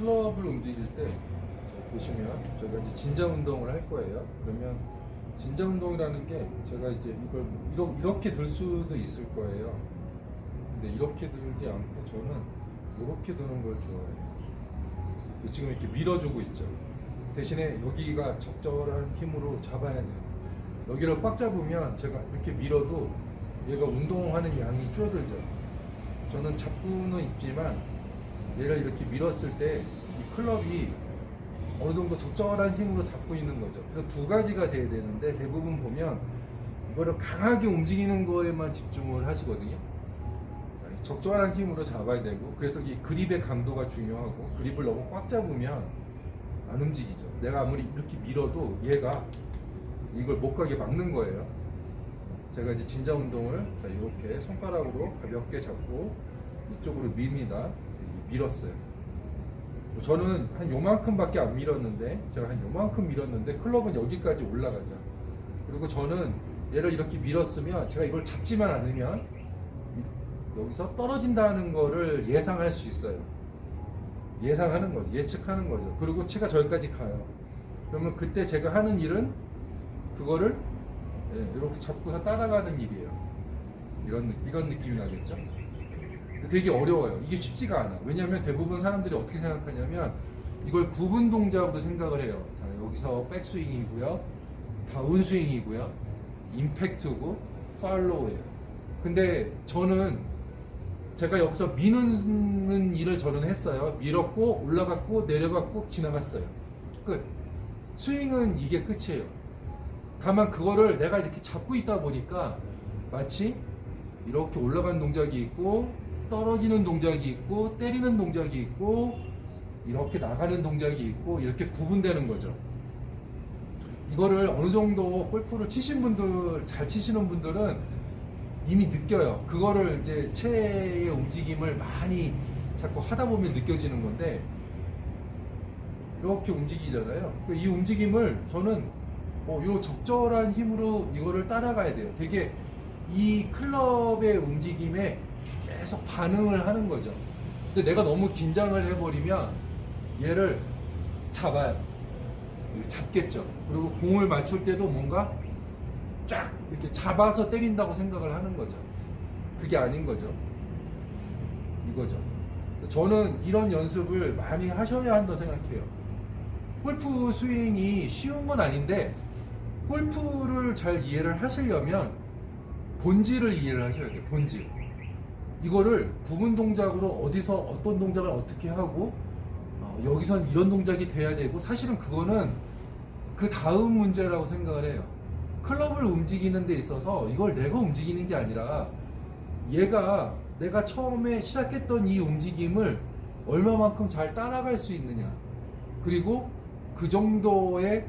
클럽을 움직일 때저 보시면 제가 이제 진자 운동을 할 거예요. 그러면 진자 운동이라는 게 제가 이제 이걸 이러, 이렇게 들 수도 있을 거예요. 근데 이렇게 들지 않고 저는 이렇게 드는 걸 좋아해요. 지금 이렇게 밀어주고 있죠. 대신에 여기가 적절한 힘으로 잡아야 돼요. 여기를 꽉 잡으면 제가 이렇게 밀어도 얘가 운동하는 양이 줄어들죠. 저는 잡고는 있지만 얘를 이렇게 밀었을 때 이 클럽이 어느 정도 적절한 힘으로 잡고 있는 거죠. 그래서 두 가지가 돼야 되는데 대부분 보면 이거를 강하게 움직이는 거에만 집중을 하시거든요. 적절한 힘으로 잡아야 되고 그래서 이 그립의 강도가 중요하고 그립을 너무 꽉 잡으면 안 움직이죠. 내가 아무리 이렇게 밀어도 얘가 이걸 못 가게 막는 거예요. 제가 이제 진자 운동을 자, 이렇게 손가락으로 가볍게 잡고 이쪽으로 밉니다. 밀었어요. 저는 한 요만큼밖에 안 밀었는데 제가 한 요만큼 밀었는데 클럽은 여기까지 올라가죠. 그리고 저는 얘를 이렇게 밀었으면 제가 이걸 잡지만 않으면 여기서 떨어진다는 거를 예상할 수 있어요. 예상하는 거죠. 예측하는 거죠. 그리고 채가 저기까지 가요. 그러면 그때 제가 하는 일은 그거를 예, 이렇게 잡고서 따라가는 일이에요. 이런 느- 이런 느낌이 나겠죠. 되게 어려워요. 이게 쉽지가 않아. 왜냐하면 대부분 사람들이 어떻게 생각하냐면 이걸 구분 동작으로 생각을 해요. 자, 여기서 백스윙이고요, 다운스윙이고요, 임팩트고, 팔로우예요. 근데 저는 제가 여기서 미는 일을 저는 했어요. 밀었고 올라갔고 내려갔고 지나갔어요. 끝. 스윙은 이게 끝이에요. 다만 그거를 내가 이렇게 잡고 있다 보니까 마치 이렇게 올라간 동작이 있고 떨어지는 동작이 있고 때리는 동작이 있고 이렇게 나가는 동작이 있고 이렇게 구분되는 거죠. 이거를 어느 정도 골프를 치신 분들 잘 치시는 분들은 이미 느껴요. 그거를 이제 체의 움직임을 많이 자꾸 하다 보면 느껴지는 건데 이렇게 움직이잖아요. 그이 움직임을 저는 어, 요 적절한 힘으로 이거를 따라가야 돼요. 되게 이 클럽의 움직임에 계속 반응을 하는 거죠. 근데 내가 너무 긴장을 해버리면 얘를 잡아요. 잡겠죠. 그리고 공을 맞출 때도 뭔가 쫙 이렇게 잡아서 때린다고 생각을 하는 거죠. 그게 아닌 거죠. 이거죠. 저는 이런 연습을 많이 하셔야 한다고 생각해요. 골프 스윙이 쉬운 건 아닌데 골프를 잘 이해를 하시려면 본질을 이해를 하셔야 돼요. 본질. 이거를 구분 동작으로 어디서 어떤 동작을 어떻게 하고 어, 여기선 이런 동작이 돼야 되고 사실은 그거는 그 다음 문제라고 생각을 해요. 클럽을 움직이는 데 있어서 이걸 내가 움직이는 게 아니라 얘가 내가 처음에 시작했던 이 움직임을 얼마만큼 잘 따라갈 수 있느냐. 그리고 그 정도의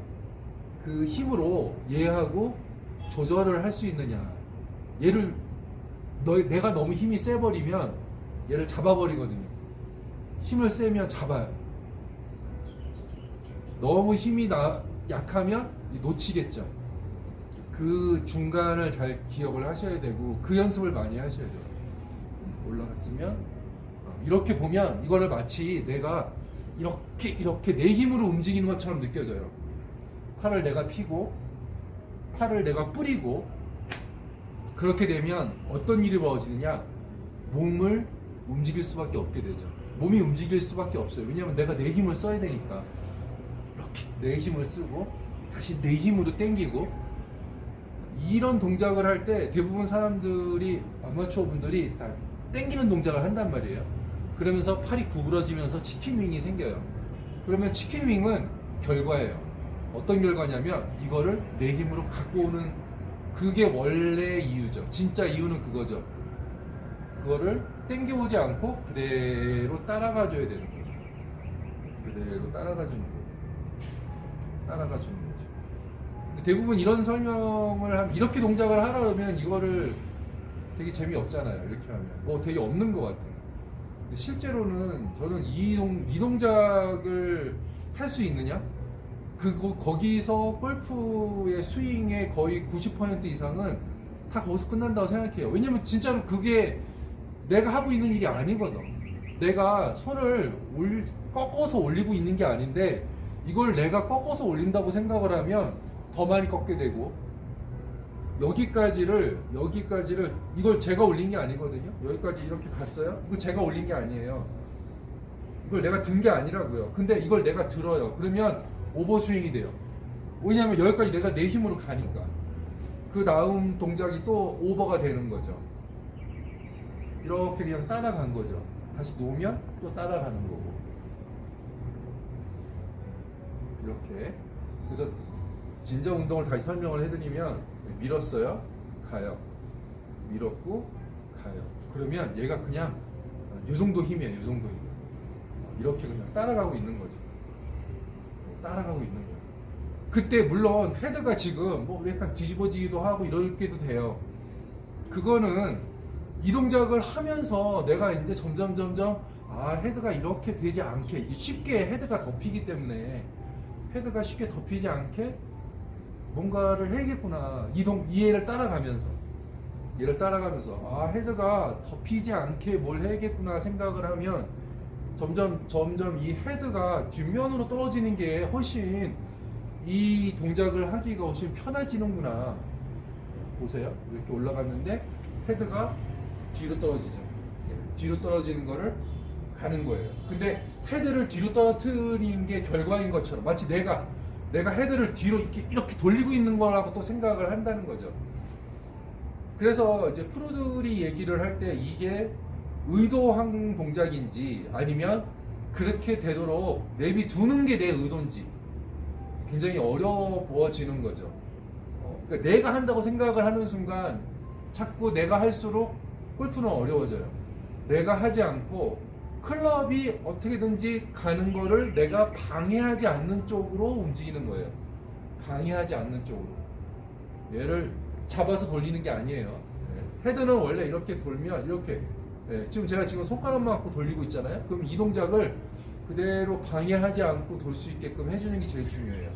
그 힘으로 얘하고 조절을 할 수 있느냐. 얘를 너, 내가 너무 힘이 세버리면 얘를 잡아버리거든요. 힘을 세면 잡아요. 너무 힘이 나, 약하면 놓치겠죠. 그 중간을 잘 기억을 하셔야 되고 그 연습을 많이 하셔야 돼요. 올라갔으면 어, 이렇게 보면 이거를 마치 내가 이렇게 이렇게 내 힘으로 움직이는 것처럼 느껴져요. 팔을 내가 피고 팔을 내가 뿌리고 그렇게 되면 어떤 일이 벌어지느냐 몸을 움직일 수밖에 없게 되죠. 몸이 움직일 수밖에 없어요. 왜냐하면 내가 내 힘을 써야 되니까 이렇게 내 힘을 쓰고 다시 내 힘으로 당기고 이런 동작을 할 때 대부분 사람들이 아마추어 분들이 다 당기는 동작을 한단 말이에요. 그러면서 팔이 구부러지면서 치킨 윙이 생겨요. 그러면 치킨 윙은 결과예요. 어떤 결과냐면 이거를 내 힘으로 갖고 오는 그게 원래 이유죠. 진짜 이유는 그거죠. 그거를 당겨오지 않고 그대로 따라가 줘야 되는 거죠. 그대로 따라가 주는 거예요. 따라가 주는 거죠. 대부분 이런 설명을 하면 이렇게 동작을 그러면 이거를 되게 재미없잖아요. 이렇게 하면 뭐 되게 없는 것 같아요. 실제로는 저는 이, 동, 이 동작을 할 수 있느냐? 그 거기서 골프의 스윙의 거의 90% 이상은 다 거기서 끝난다고 생각해요. 왜냐면 진짜로 그게 내가 하고 있는 일이 아니거든. 내가 손을 올, 꺾어서 올리고 있는 게 아닌데 이걸 내가 꺾어서 올린다고 생각을 하면 더 많이 꺾게 되고 여기까지를 여기까지를 이걸 제가 올린 게 아니거든요. 여기까지 이렇게 갔어요. 이거 제가 올린 게 아니에요. 이걸 내가 든 게 아니라고요. 근데 이걸 내가 들어요. 그러면 오버스윙이 돼요. 왜냐하면 여기까지 내가 내 힘으로 가니까. 그 다음 동작이 또 오버가 되는 거죠. 이렇게 그냥 따라간 거죠. 다시 놓으면 또 따라가는 거고. 이렇게. 그래서 진정 운동을 다시 설명을 해드리면 밀었어요. 가요. 밀었고 가요. 그러면 얘가 그냥 이 정도 힘이에요. 이 정도 힘. 이렇게 그냥 따라가고 있는 거죠. 따라가고 있는 거예요. 그때 물론 헤드가 지금 뭐 약간 뒤집어지기도 하고 이럴게도 돼요. 그거는 이 동작을 하면서 내가 이제 점점 점점 아 헤드가 이렇게 되지 않게 쉽게 헤드가 덮이기 때문에 헤드가 쉽게 덮이지 않게 뭔가를 해야겠구나 이동 이해를 따라가면서 얘를 따라가면서 아 헤드가 덮이지 않게 뭘 해야겠구나 생각을 하면 점점 점점 이 헤드가 뒷면으로 떨어지는 게 훨씬 이 동작을 하기가 훨씬 편해지는구나. 보세요. 이렇게 올라갔는데 헤드가 뒤로 떨어지죠. 뒤로 떨어지는 거를 가는 거예요. 근데 헤드를 뒤로 떨어뜨린 게 결과인 것처럼 마치 내가 내가 헤드를 뒤로 이렇게, 이렇게 돌리고 있는 거라고 또 생각을 한다는 거죠. 그래서 이제 프로들이 얘기를 할 때 이게 의도한 동작인지 아니면 그렇게 되도록 내비두는 게 내 의도인지 굉장히 어려워지는 거죠. 어, 그러니까 내가 한다고 생각을 하는 순간 자꾸 내가 할수록 골프는 어려워져요. 내가 하지 않고 클럽이 어떻게든지 가는 거를 내가 방해하지 않는 쪽으로 움직이는 거예요. 방해하지 않는 쪽으로. 얘를 잡아서 돌리는 게 아니에요. 네. 헤드는 원래 이렇게 돌면 이렇게 네. 지금 제가 지금 손가락만 갖고 돌리고 있잖아요. 그럼 이 동작을 그대로 방해하지 않고 돌 수 있게끔 해주는 게 제일 중요해요.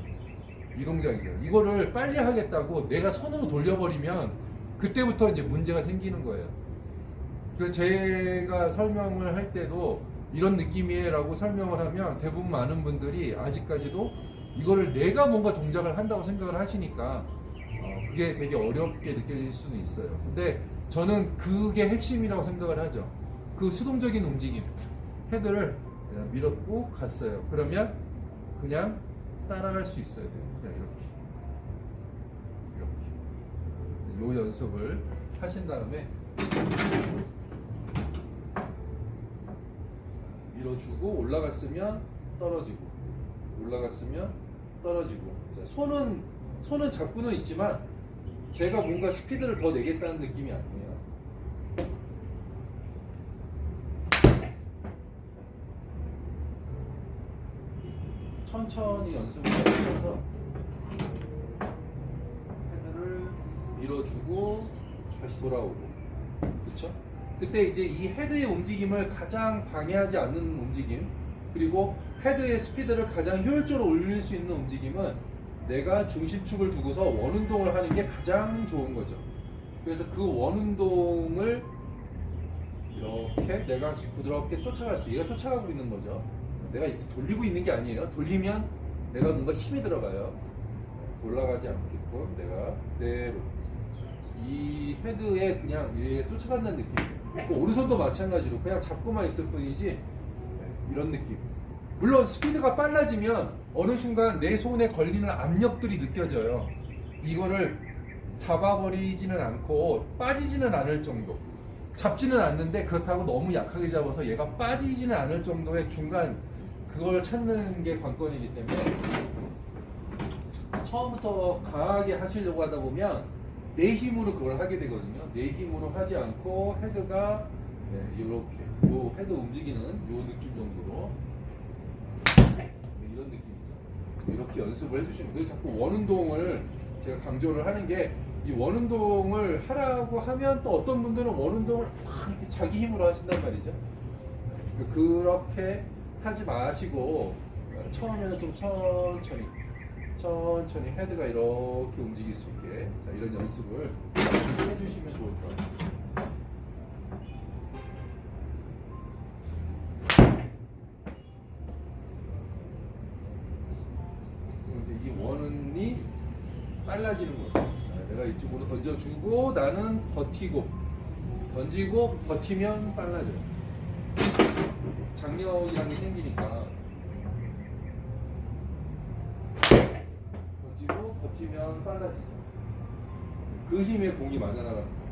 이 동작이죠. 이거를 빨리 하겠다고 내가 손으로 돌려버리면 그때부터 이제 문제가 생기는 거예요. 그래서 제가 설명을 할 때도 이런 느낌이에요라고 설명을 하면 대부분 많은 분들이 아직까지도 이거를 내가 뭔가 동작을 한다고 생각을 하시니까 어, 그게 되게 어렵게 느껴질 수는 있어요. 근데 저는 그게 핵심이라고 생각을 하죠. 그 수동적인 움직임, 헤드를 밀었고 갔어요. 그러면 그냥 따라갈 수 있어야 돼요. 그냥 이렇게. 이렇게. 요 연습을 하신 다음에 밀어주고 올라갔으면 떨어지고 올라갔으면 떨어지고 자, 손은 손은 잡고는 있지만 제가 뭔가 스피드를 더 내겠다는 느낌이 아니에요. 천천히 연습을 하면서 헤드를 밀어주고 다시 돌아오고 그렇죠? 그때 이제 이 헤드의 움직임을 가장 방해하지 않는 움직임 그리고 헤드의 스피드를 가장 효율적으로 올릴 수 있는 움직임은 내가 중심축을 두고서 원운동을 하는 게 가장 좋은 거죠. 그래서 그 원운동을 이렇게 내가 부드럽게 쫓아갈 수, 얘가 쫓아가고 있는 거죠. 내가 이렇게 돌리고 있는 게 아니에요. 돌리면 내가 뭔가 힘이 들어가요. 올라가지 않겠고 내가 그대로 이 헤드에 그냥 이렇게 쫓아간다는 느낌이에요. 그 오른손도 마찬가지로 그냥 잡고만 있을 뿐이지 네, 이런 느낌. 물론 스피드가 빨라지면 어느 순간 내 손에 걸리는 압력들이 느껴져요. 이거를 잡아버리지는 않고 빠지지는 않을 정도. 잡지는 않는데 그렇다고 너무 약하게 잡아서 얘가 빠지지는 않을 정도의 중간 그걸 찾는 게 관건이기 때문에 처음부터 강하게 하시려고 하다 보면 내 힘으로 그걸 하게 되거든요. 내 힘으로 하지 않고 헤드가 네, 이렇게 요 헤드 움직이는 요 느낌 정도로 네, 이런 느낌이죠. 이렇게 연습을 해주시면 그래서 자꾸 원운동을 제가 강조를 하는 게 이 원운동을 하라고 하면 또 어떤 분들은 원운동을 막 이렇게 자기 힘으로 하신단 말이죠. 그렇게 하지 마시고 어, 처음에는 좀 천천히 천천히 헤드가 이렇게 움직일 수 있게 자, 이런 연습을 해주시면 좋을 것 같아요. 빨라지는 거죠. 아, 내가 이쪽으로 던져주고 나는 버티고 던지고 버티면 빨라져요. 장력이라는 게 생기니까 던지고 버티면 빨라지죠. 그 힘에 공이 맞아나가는 거예요.